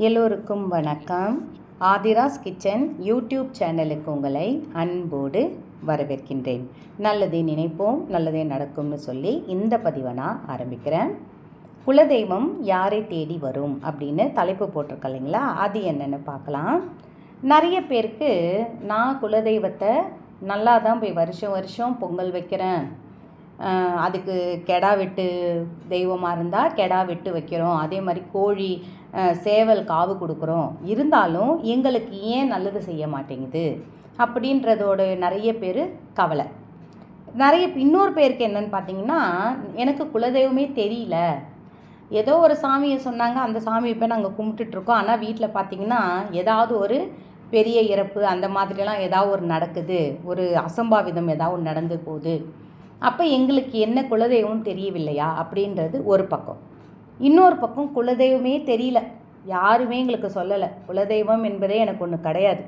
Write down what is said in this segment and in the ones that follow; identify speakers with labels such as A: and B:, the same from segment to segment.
A: எல்லோருக்கும் வணக்கம். Aadhira's kitchen YouTube சேனலுக்கு உங்களை அன்போடு வரவேற்கின்றேன். நல்லதே நினைப்போம் நல்லதே நடக்கும்னு சொல்லி இந்த பதிவை நான் ஆரம்பிக்கிறேன். குலதெய்வம் யாரை தேடி வரும் அப்படின்னு தலைப்பு போட்டிருக்க இல்லைங்களா? அது என்னென்னு பார்க்கலாம். நிறைய பேருக்கு நான் குலதெய்வத்தை நல்லா தான் போய் வருஷம் வருஷம் பொங்கல் வைக்கிறேன். அதுக்கு கெடா வெட்டு தெய்வமாக இருந்தால் கெடா வெட்டு வைக்கிறோம். அதே மாதிரி கோழி சேவல் காவு கொடுக்குறோம். இருந்தாலும் எங்களுக்கு ஏன் நல்லது செய்ய மாட்டேங்குது? அப்படின்றதோட நிறைய பேர் கவலை. நிறைய இன்னொரு பேருக்கு என்னன்னு பார்த்தீங்கன்னா எனக்கு குலதெய்வமே தெரியல. ஏதோ ஒரு சாமியை சொன்னாங்க அந்த சாமியை போய் நாங்கள் கும்பிட்டுட்ருக்கோம். ஆனால் வீட்டில் பார்த்தீங்கன்னா ஏதாவது ஒரு பெரிய இறப்பு அந்த மாதிரிலாம் ஏதாவது ஒரு நடக்குது. ஒரு அசம்பாவிதம் ஏதாவது ஒன்று நடந்து போகுது. அப்போ எங்களுக்கு என்ன குலதெய்வம் தெரியவில்லையா? அப்படின்றது ஒரு பக்கம். இன்னொரு பக்கம் குலதெய்வமே தெரியல. யாருமே எங்களுக்கு சொல்லலை. குலதெய்வம் என்பதே எனக்கு ஒன்று கிடையாது.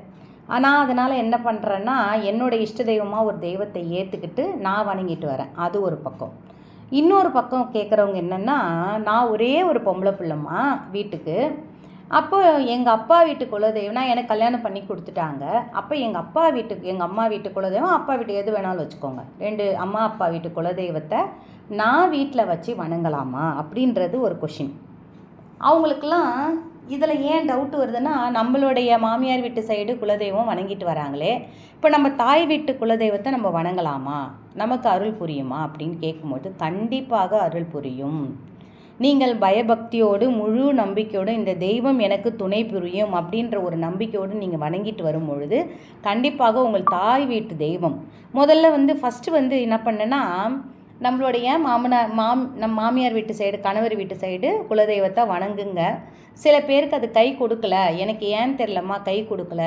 A: ஆனால் அதனால் என்ன பண்ணுறேன்னா என்னோட இஷ்ட தெய்வமாக ஒரு தெய்வத்தை ஏற்றுக்கிட்டு நான் வணங்கிட்டு வரேன். அது ஒரு பக்கம். இன்னொரு பக்கம் கேட்குறவங்க என்னென்னா நான் ஒரே ஒரு பொம்பளை பிள்ளைம்மா வீட்டுக்கு. அப்போ எங்கள் அப்பா வீட்டு குலதெய்வம்னா எனக்கு கல்யாணம் பண்ணி கொடுத்துட்டாங்க. அப்போ எங்கள் அப்பா வீட்டுக்கு எங்கள் அம்மா வீட்டு குலதெய்வம் அப்பா வீட்டு எது வேணாலும் வச்சுக்கோங்க. ரெண்டு அம்மா அப்பா வீட்டு குலதெய்வத்தை நான் வீட்டில் வச்சு வணங்கலாமா அப்படின்றது ஒரு கொஷின் அவங்களுக்கெல்லாம் இதில் ஏன் டவுட் வருதுன்னா நம்மளுடைய மாமியார் வீட்டு சைடு குலதெய்வம் வணங்கிட்டு வராங்களே. இப்போ நம்ம தாய் வீட்டு குலதெய்வத்தை நம்ம வணங்கலாமா? நமக்கு அருள் புரியுமா அப்படின்னு கேட்கும்போது கண்டிப்பாக அருள் புரியும். நீங்கள் பயபக்தியோடு முழு நம்பிக்கையோடு இந்த தெய்வம் எனக்கு துணை புரியும் அப்படின்ற ஒரு நம்பிக்கையோடு நீங்கள் வணங்கிட்டு வரும் பொழுது கண்டிப்பாக உங்கள் தாய் வீட்டு தெய்வம். முதல்ல வந்து ஃபஸ்ட்டு வந்து என்ன பண்ணேன்னா நம்மளுடைய மாமனார் மாம் நம் மாமியார் வீட்டு சைடு கணவர் வீட்டு சைடு குலதெய்வத்தை வணங்குங்க. சில பேருக்கு அது கை கொடுக்கல. எனக்கு ஏன் தெரிலம்மா கை கொடுக்கல.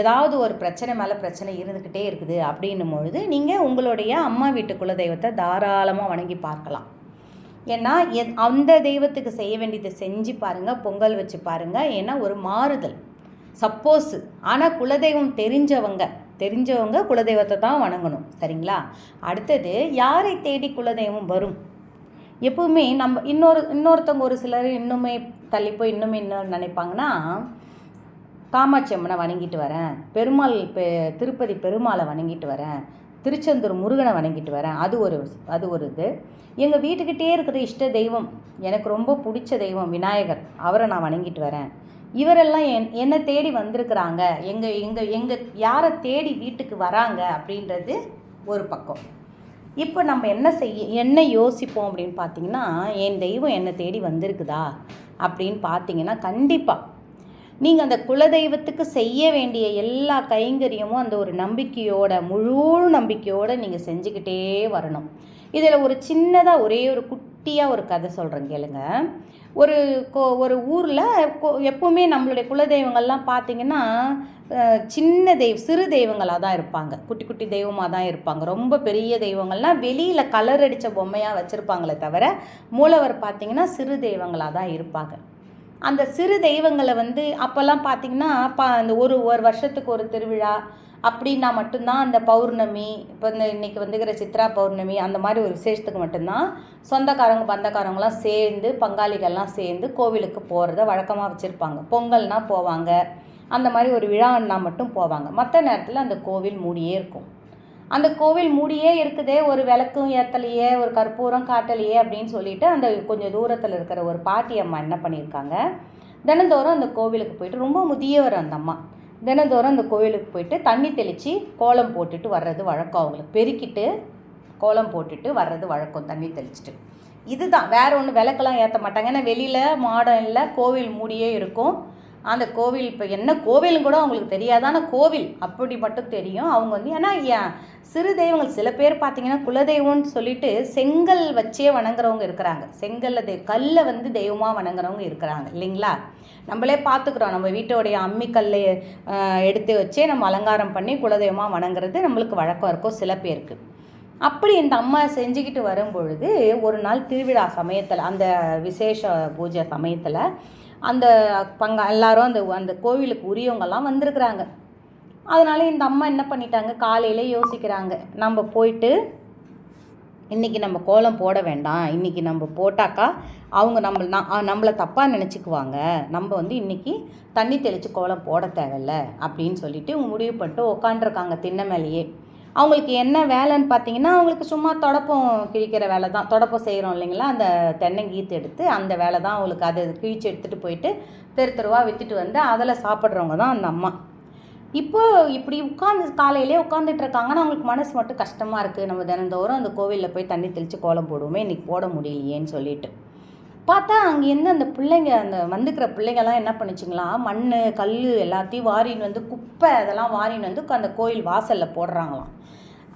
A: ஏதாவது ஒரு பிரச்சனை மேலே பிரச்சனை இருந்துக்கிட்டே இருக்குது அப்படின்னும் பொழுது நீங்கள் உங்களுடைய அம்மா வீட்டு குலதெய்வத்தை தாராளமாக வணங்கி பார்க்கலாம். ஏன்னா எத் அந்த தெய்வத்துக்கு செய்ய வேண்டியதை செஞ்சு பாருங்கள் பொங்கல் வச்சு பாருங்கள் ஏன்னா ஒரு மாறுதல். சப்போஸ் ஆனால் குலதெய்வம் தெரிஞ்சவங்க தெரிஞ்சவங்க குலதெய்வத்தை தான் வணங்கணும் சரிங்களா? அடுத்தது யாரை தேடி குலதெய்வம் வரும்? எப்பவுமே நம்ம இன்னொரு இன்னொருத்தவங்க ஒரு சிலர் இன்னுமே தள்ளி போய் இன்னுமே இன்னும் நினைப்பாங்கன்னா காமாட்சி அம்மனை வணங்கிட்டு வரேன் பெருமாள் பெ திருப்பதி பெருமாளை வணங்கிட்டு வரேன் திருச்செந்தூர் முருகனை வணங்கிட்டு வரேன். அது ஒரு அது ஒரு இது. எங்கள் வீட்டுக்கிட்டே இருக்கிற இஷ்ட தெய்வம் எனக்கு ரொம்ப பிடிச்ச தெய்வம் விநாயகர். அவரை நான் வணங்கிட்டு வரேன். இவரெல்லாம் என் என்னை தேடி வந்திருக்கிறாங்க. எங்கள் எங்கள் எங்கள் யாரை தேடி வீட்டுக்கு வராங்க அப்படின்றது ஒரு பக்கம். இப்போ நம்ம என்ன செய்ய என்ன யோசிப்போம் அப்படின்னு பார்த்தீங்கன்னா என் தெய்வம் என்னை தேடி வந்திருக்குதா அப்படின்னு பார்த்தீங்கன்னா கண்டிப்பாக நீங்கள் அந்த குலதெய்வத்துக்கு செய்ய வேண்டிய எல்லா கைங்கரியமும் அந்த ஒரு நம்பிக்கையோட முழு நம்பிக்கையோடு நீங்கள் செஞ்சுக்கிட்டே வரணும். இதில் ஒரு சின்னதாக ஒரே ஒரு குட்டியாக ஒரு கதை சொல்கிறேன் கேளுங்க. ஒரு கோ ஒரு ஊரில் எப்போவுமே நம்மளுடைய குலதெய்வங்கள்லாம் பார்த்தீங்கன்னா சின்ன தெய்வ சிறு தெய்வங்களாக தான் இருப்பாங்க. குட்டி குட்டி தெய்வமாக தான் இருப்பாங்க. ரொம்ப பெரிய தெய்வங்கள்லாம் வெளியில் கலர் அடித்த பொம்மையாக வச்சுருப்பாங்களே தவிர மூலவர் பார்த்தீங்கன்னா சிறு தெய்வங்களாக தான் இருப்பாங்க. அந்த சிறு தெய்வங்களை வந்து அப்போல்லாம் பார்த்தீங்கன்னா பா அந்த ஒரு ஒரு வருஷத்துக்கு ஒரு திருவிழா அப்படின்னா மட்டும்தான் அந்த பௌர்ணமி இப்போ இந்த இன்றைக்கி வந்துக்கிற சித்ரா பௌர்ணமி அந்த மாதிரி ஒரு விசேஷத்துக்கு மட்டும்தான். சொந்தக்காரங்க பந்தக்காரங்களாம் சேர்ந்து பங்காளிகள்லாம் சேர்ந்து கோவிலுக்கு போகிறத வழக்கமாக வச்சுருப்பாங்க. பொங்கல்னால் போவாங்க. அந்த மாதிரி ஒரு விழான்னா மட்டும் போவாங்க. மற்ற நேரத்தில் அந்த கோவில் மூடியே இருக்கும். அந்த கோவில் மூடியே இருக்குதே ஒரு விளக்கும் ஏற்றலையே ஒரு கற்பூரம் காட்டலையே அப்படின்னு சொல்லிட்டு அந்த கொஞ்சம் தூரத்தில் இருக்கிற ஒரு பாட்டி அம்மா என்ன பண்ணியிருக்காங்க? தினந்தோறும் அந்த கோவிலுக்கு போயிட்டு ரொம்ப முதியவர் அந்த அம்மா. தினந்தோறும் அந்த கோவிலுக்கு போயிட்டு தண்ணி தெளித்து கோலம் போட்டுட்டு வர்றது வழக்கம் அவங்களுக்கு. பெருக்கிட்டு கோலம் போட்டுட்டு வர்றது வழக்கம் தண்ணி தெளிச்சிட்டு. இதுதான். வேற ஒன்று விளக்கெல்லாம் ஏற்ற மாட்டாங்க. ஏன்னா வெளியில் மாடம் இல்லை கோவில் மூடியே இருக்கும். அந்த கோவில் இப்போ என்ன கோவில்னு கூட அவங்களுக்கு தெரியாது ஆனால் கோவில்? அப்படி மட்டும் தெரியும். அவங்க வந்து ஏன்னா ஏன்? சிறு தெய்வங்கள் சில பேர் பார்த்தீங்கன்னா குலதெய்வம்னு சொல்லிட்டு செங்கல் வச்சே வணங்குறவங்க இருக்கிறாங்க. செங்கல்ல தெய் கல்லை வந்து தெய்வமாக வணங்குறவங்க இருக்கிறாங்க இல்லைங்களா? நம்மளே பார்த்துக்குறோம் நம்ம வீட்டோடைய அம்மிக்கல்லை எடுத்து வச்சே நம்ம அலங்காரம் பண்ணி குலதெய்வமாக வணங்குறது நம்மளுக்கு வழக்கம் இருக்கும் சில பேருக்கு. அப்படி இந்த அம்மா செஞ்சுக்கிட்டு வரும்பொழுது ஒரு நாள் திருவிழா சமயத்தில் அந்த விசேஷ பூஜை சமயத்தில் அந்த பங்க எல்லாரும் அந்த அந்த கோவிலுக்கு உரியவங்கெல்லாம் வந்திருக்கிறாங்க. அதனால இந்த அம்மா என்ன பண்ணிட்டாங்க? காலையில் யோசிக்கிறாங்க. நம்ம போயிட்டு இன்றைக்கி நம்ம கோலம் போட வேண்டாம். இன்றைக்கி நம்ம போட்டாக்கா அவங்க நம்ம நான் நம்மளை தப்பாக நினச்சிக்குவாங்க. நம்ம வந்து இன்றைக்கி தண்ணி தெளித்து கோலம் போட தேவையில்ல அப்படின்னு சொல்லிட்டு முடிவு பண்ணிட்டு உக்காண்டிருக்காங்க திண்ணை மேலேயே. அவங்களுக்கு என்ன வேலைன்னு பார்த்தீங்கன்னா அவங்களுக்கு சும்மா தொடப்பம் கிழிக்கிற வேலை தான். தொடப்பம் செய்கிறோம் இல்லைங்களா? அந்த தென்னங்கீத்து எடுத்து அந்த வேலை தான் அவங்களுக்கு அதை கிழிச்சு எடுத்துகிட்டு போயிட்டு தெரு தெருவாக விற்றுட்டு வந்து அதில் சாப்பிட்றவங்க தான் அந்த அம்மா. இப்போ இப்படி உட்காந்து காலையிலே உட்காந்துட்டு இருக்காங்கன்னா அவங்களுக்கு மனசு மட்டும் கஷ்டமாக இருக்குது நம்ம தினந்தோறும் அந்த கோவிலில் போய் தண்ணி தெளித்து கோலம் போடுவோமே இன்றைக்கி போட முடியலையேன்னு சொல்லிட்டு. பார்த்தா அங்கேருந்து அந்த பிள்ளைங்க அந்த வந்துக்கிற பிள்ளைங்கள்லாம் என்ன பண்ணிச்சுங்களா? மண் கல் எல்லாத்தையும் வாரின்னு வந்து குப்பை அதெல்லாம் வாரின்னு வந்து அந்த கோயில் வாசலில் போடுறாங்களாம்.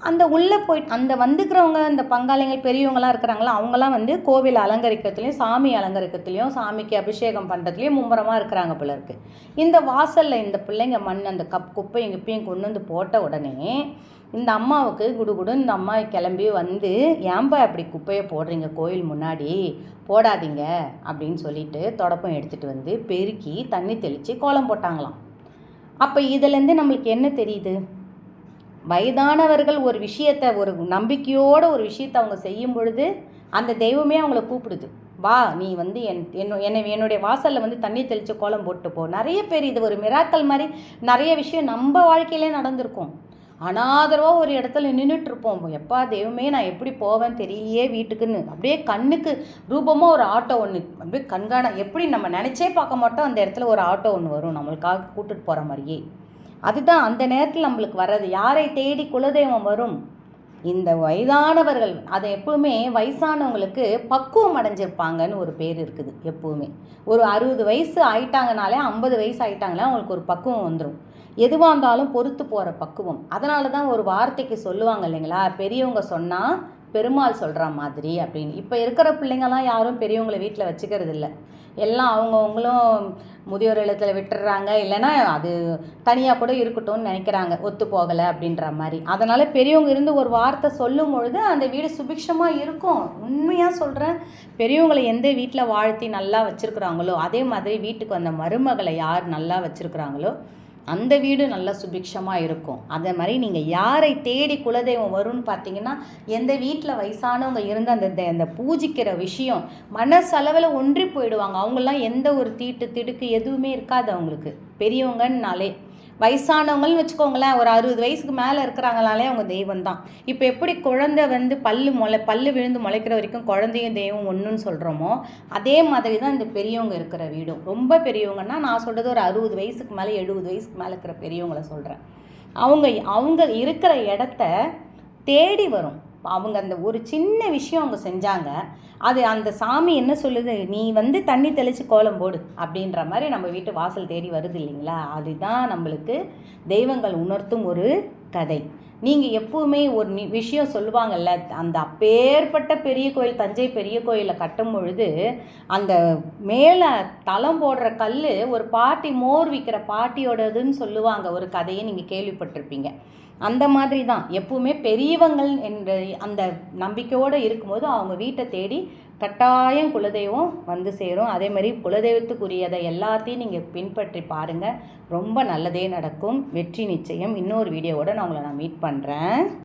A: அந்த உள்ளே போய் அந்த வந்துக்கிறவங்க அந்த பங்காளிகள் பெரியவங்களாம் இருக்கிறாங்களா அவங்களாம் வந்து கோவில் அலங்கரிக்கிறதுலையும் சாமி அலங்கரிக்கிறதுலையும் சாமிக்கு அபிஷேகம் பண்ணுறதுலையும் மும்முரமாக இருக்கிறாங்க போல இந்த வாசலில் இந்த பிள்ளைங்க மண் அந்த கப் குப்பையும் குப்பையும் கொண்டு வந்து போட்ட உடனே இந்த அம்மாவுக்கு குடுகுடு இந்த அம்மா கிளம்பி வந்து ஏன்பா அப்படி குப்பையை போடுறீங்க கோயில் முன்னாடி? போடாதீங்க அப்படின்னு சொல்லிட்டு தொடப்பம் எடுத்துகிட்டு வந்து பெருக்கி தண்ணி தெளித்து கோலம் போட்டாங்களாம். அப்போ இதுலேருந்து நம்மளுக்கு என்ன தெரியுது? வயதானவர்கள் ஒரு விஷயத்தை ஒரு நம்பிக்கையோட ஒரு விஷயத்தை அவங்க செய்யும் பொழுது அந்த தெய்வமே அவங்கள கூப்பிடுது. வா நீ வந்து என் என்ன என்னை என்னுடைய வாசலில் வந்து தண்ணி தெளித்து கோலம் போட்டு போ. நிறைய பேர் இது ஒரு மிராக்கல் மாதிரி நிறைய விஷயம் நம்ம வாழ்க்கையிலே நடந்திருக்கும். அனாதரவாக ஒரு இடத்துல நின்றுட்டுருப்போம் எப்பா தெய்வமே நான் எப்படி போவேன் தெரியலையே வீட்டுக்குன்னு. அப்படியே கண்ணுக்கு ரூபமாக ஒரு ஆட்டோ ஒன்று அப்படியே கண்காண எப்படி நம்ம நினச்சே பார்க்க மாட்டோம் அந்த இடத்துல ஒரு ஆட்டோ ஒன்று வரும். நம்மளுக்காக கூப்பிட்டுட்டு போகிற மாதிரியே. அதுதான் அந்த நேரத்தில் நம்மளுக்கு வர்றது. யாரை தேடி குலதெய்வம் வரும்? இந்த வயதானவர்கள் அதை எப்பவுமே வயசானவங்களுக்கு பக்குவம் அடைஞ்சிருப்பாங்கன்னு ஒரு பேர் இருக்குது எப்போவுமே. ஒரு அறுபது வயசு ஆயிட்டாங்கனாலே ஐம்பது வயசு ஆயிட்டாங்களே அவங்களுக்கு ஒரு பக்குவம் வந்துடும் எதுவாக இருந்தாலும் பொறுத்து போகிற பக்குவம். அதனால தான் ஒரு வார்த்தைக்கு சொல்லுவாங்க இல்லைங்களா? பெரியவங்க சொன்னால் பெருமாள் சொல்கிற மாதிரி அப்படின்னு. இப்போ இருக்கிற பிள்ளைங்கள்லாம் யாரும் பெரியவங்களை வீட்டில் வச்சுக்கிறது இல்லை எல்லாம் அவங்கவுங்களும் முதியோர் இல்லத்தில் விட்டுடுறாங்க இல்லைன்னா அது தனியாக கூட இருக்கட்டும்னு நினைக்கிறாங்க. ஒத்து போகலை அப்படின்ற மாதிரி. அதனால் பெரியவங்க இருந்து ஒரு வார்த்தை சொல்லும் பொழுது அந்த வீடு சுபிக்ஷமாக இருக்கும். உண்மையாக சொல்கிறேன் பெரியவங்களை எந்த வீட்டில் வாழ்த்தி நல்லா வச்சுருக்குறாங்களோ அதே மாதிரி வீட்டுக்கு வந்த மருமகளை யார் நல்லா வச்சுருக்குறாங்களோ அந்த வீடு நல்லா சுபிக்ஷமாக இருக்கும். அதே மாதிரி நீங்கள் யாரை தேடி குலதெய்வம் வரும்னு பார்த்தீங்கன்னா எந்த வீட்டில் வயசானவங்க இருந்து அந்த அந்த பூஜிக்கிற விஷயம் மனசளவில் ஒன்றி போயிடுவாங்க. அவங்களாம் எந்த ஒரு தீட்டு திடுக்கு எதுவுமே இருக்காது அவங்களுக்கு. பெரியவங்கன்னாலே. வயசானவங்கள்னு வச்சுக்கோங்களேன் ஒரு அறுபது வயசுக்கு மேலே இருக்கிறாங்கனாலே அவங்க தெய்வம் தான் இப்போ எப்படி குழந்தை வந்து பல்லு முளை பல்லு விழுந்து முளைக்கிற வரைக்கும் குழந்தையும் தெய்வம் ஒன்றுன்னு சொல்கிறோமோ அதே மாதிரி தான் இந்த பெரியவங்க இருக்கிற வீடும். ரொம்ப பெரியவங்கன்னா நான் சொல்கிறது ஒரு அறுபது வயசுக்கு மேலே எழுபது வயசுக்கு மேலே இருக்கிற பெரியவங்கள சொல்கிறேன் அவங்க அவங்க இருக்கிற இடத்த தேடி வரும். அவங்க அந்த ஒரு சின்ன விஷயம் அவங்க செஞ்சாங்க. அது அந்த சாமி என்ன சொல்லுது? நீ வந்து தண்ணி தெளித்து கோலம் போடு அப்படின்ற மாதிரி நம்ம வீட்டு வாசல் தேடி வருது இல்லைங்களா? அதுதான் நம்மளுக்கு தெய்வங்கள் உணர்த்தும் ஒரு கதை. நீங்கள் எப்பவுமே ஒரு விஷயம் சொல்லுவாங்கல்ல அந்த அப்பேற்பட்ட பெரிய கோயில் தஞ்சை பெரிய கோயிலை கட்டும் பொழுது அந்த மேலே தளம் போடுற கல் ஒரு பாட்டி மோர் விற்கிற பாட்டியோடதுன்னு சொல்லுவாங்க. ஒரு கதையை நீங்கள் கேள்விப்பட்டிருப்பீங்க. அந்த மாதிரி தான் எப்பவுமே பெரியவங்கள் என்ற அந்த நம்பிக்கையோடு இருக்கும்போது அவங்க வீட்டை தேடி கட்டாயம் குலதெய்வம் வந்து சேரும். அதே மாதிரி குலதெய்வத்துக்குரியதை எல்லாத்தையும் நீங்கள் பின்பற்றி பாருங்கள் ரொம்ப நல்லதே நடக்கும். வெற்றி நிச்சயம். இன்னொரு வீடியோவோடு நான் உங்களை நான் மீட் பண்ணுறேன்